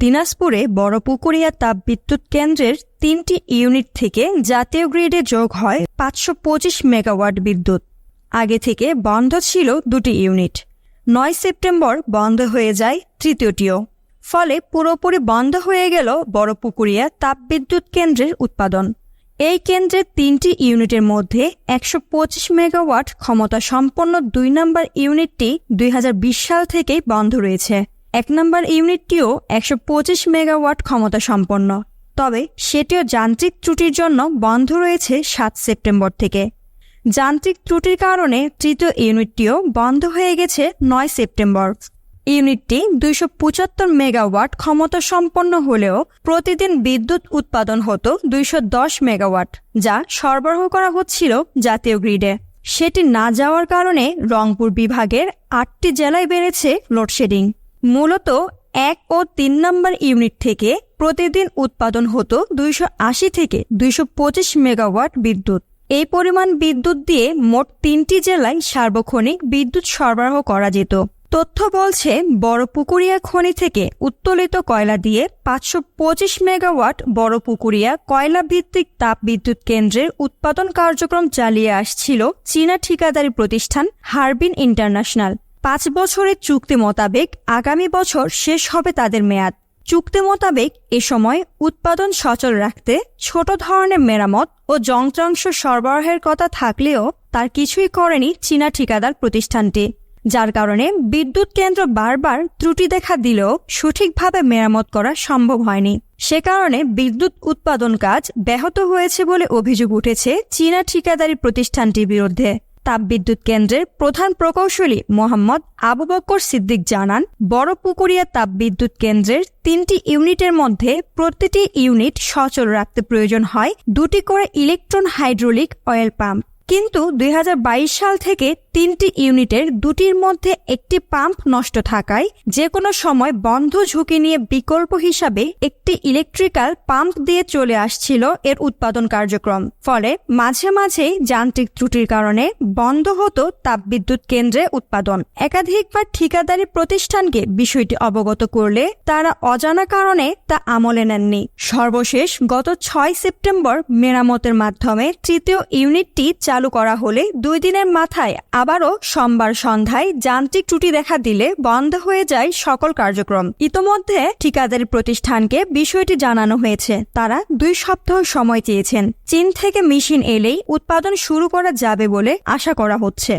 দিনাজপুরে বড়পুকুরিয়া তাপবিদ্যুৎ কেন্দ্রের তিনটি ইউনিট থেকে জাতীয় গ্রিডে যোগ হয় পাঁচশো পঁচিশ মেগাওয়াট বিদ্যুৎ। আগে থেকে বন্ধ ছিল দুটি ইউনিট। নয় সেপ্টেম্বর বন্ধ হয়ে যায় তৃতীয়টিও। ফলে পুরোপুরি বন্ধ হয়ে গেল বড়পুকুরিয়া তাপবিদ্যুৎ কেন্দ্রের উৎপাদন। এই কেন্দ্রের তিনটি ইউনিটের মধ্যে একশো পঁচিশ মেগাওয়াট ক্ষমতা সম্পন্ন দুই নম্বর ইউনিটটি দুই হাজার বিশ সাল থেকেই বন্ধ রয়েছে। এক নম্বর ইউনিটটিও একশো পঁচিশ মেগাওয়াট ক্ষমতা সম্পন্ন। তবে সেটিও যান্ত্রিক ত্রুটির জন্য বন্ধ রয়েছে সাত সেপ্টেম্বর থেকে। যান্ত্রিক ত্রুটির কারণে তৃতীয় ইউনিটটিও বন্ধ হয়ে গেছে নয় সেপ্টেম্বর। ইউনিটটি দুইশো পঁচাত্তর মেগাওয়াট ক্ষমতা সম্পন্ন হলেও প্রতিদিন বিদ্যুৎ উৎপাদন হতো দুইশো দশ মেগাওয়াট, যা সরবরাহ করা হচ্ছিল জাতীয় গ্রিডে। সেটি না যাওয়ার কারণে রংপুর বিভাগের আটটি জেলায় বেড়েছে লোডশেডিং। মূলত এক ও তিন নম্বর ইউনিট থেকে প্রতিদিন উৎপাদন হতো দুইশো আশি থেকে দুইশো পঁচিশ মেগাওয়াট বিদ্যুৎ। এই পরিমাণ বিদ্যুৎ দিয়ে মোট তিনটি জেলায় সার্বক্ষণিক বিদ্যুৎ সরবরাহ করা যেত। তথ্য বলছে, বড় পুকুরিয়া খনি থেকে উত্তোলিত কয়লা দিয়ে পাঁচশো পঁচিশ মেগাওয়াট বড় পুকুরিয়া কয়লা ভিত্তিক তাপ বিদ্যুৎ কেন্দ্রের উৎপাদন কার্যক্রম চালিয়ে আসছিল চীনা ঠিকাদারি প্রতিষ্ঠান হারবিন ইন্টারন্যাশনাল। পাঁচ বছরের চুক্তি মোতাবেক আগামী বছর শেষ হবে তাদের মেয়াদ। চুক্তি মোতাবেক এ সময় উৎপাদন সচল রাখতে ছোট ধরনের মেরামত ও যন্ত্রাংশ সরবরাহের কথা থাকলেও তার কিছুই করেনি চীনা ঠিকাদার প্রতিষ্ঠানটি। যার কারণে বিদ্যুৎ কেন্দ্র বারবার ত্রুটি দেখা দিলেও সঠিকভাবে মেরামত করা সম্ভব হয়নি। সে কারণে বিদ্যুৎ উৎপাদন কাজ ব্যাহত হয়েছে বলে অভিযোগ উঠেছে চীনা ঠিকাদারি প্রতিষ্ঠানটির বিরুদ্ধে। তাপবিদ্যুৎ কেন্দ্রের প্রধান প্রকৌশলী মোহাম্মদ আবু বক্কর সিদ্দিক জানান, বড় পুকুরিয়া তাপবিদ্যুৎ কেন্দ্রের তিনটি ইউনিটের মধ্যে প্রতিটি ইউনিট সচল রাখতে প্রয়োজন হয় দুটি করে ইলেকট্রন হাইড্রোলিক অয়েল পাম্প। কিন্তু দুই হাজার বাইশ সাল থেকে তিনটি ইউনিটের দুটির মধ্যে একটি পাম্প নষ্ট থাকায় যে কোনো সময় বন্ধ ঝুঁকি নিয়ে বিকল্প হিসাবে একটি ইলেকট্রিক্যাল পাম্প দিয়ে চলে আসছিল এর উৎপাদন কার্যক্রম। ফলে মাঝে মাঝে যান্ত্রিক ত্রুটির কারণে বন্ধ হতো তাপবিদ্যুৎ কেন্দ্রে উৎপাদন। একাধিকবার ঠিকাদারি প্রতিষ্ঠানকে বিষয়টি অবগত করলে তারা অজানা কারণে তা আমলে নেননি। সর্বশেষ গত ছয় সেপ্টেম্বর মেরামতের মাধ্যমে তৃতীয় ইউনিটটি চালু করা হলে দুই দিনের মাথায় আবারও সোমবার সন্ধ্যায় যান্ত্রিক ত্রুটি দেখা দিলে বন্ধ হয়ে যায় সকল কার্যক্রম। ইতোমধ্যে ঠিকাদারি প্রতিষ্ঠানকে বিষয়টি জানানো হয়েছে। তারা দুই সপ্তাহ সময় চেয়েছেন। চীন থেকে মেশিন এলেই উৎপাদন শুরু করা যাবে বলে আশা করা হচ্ছে।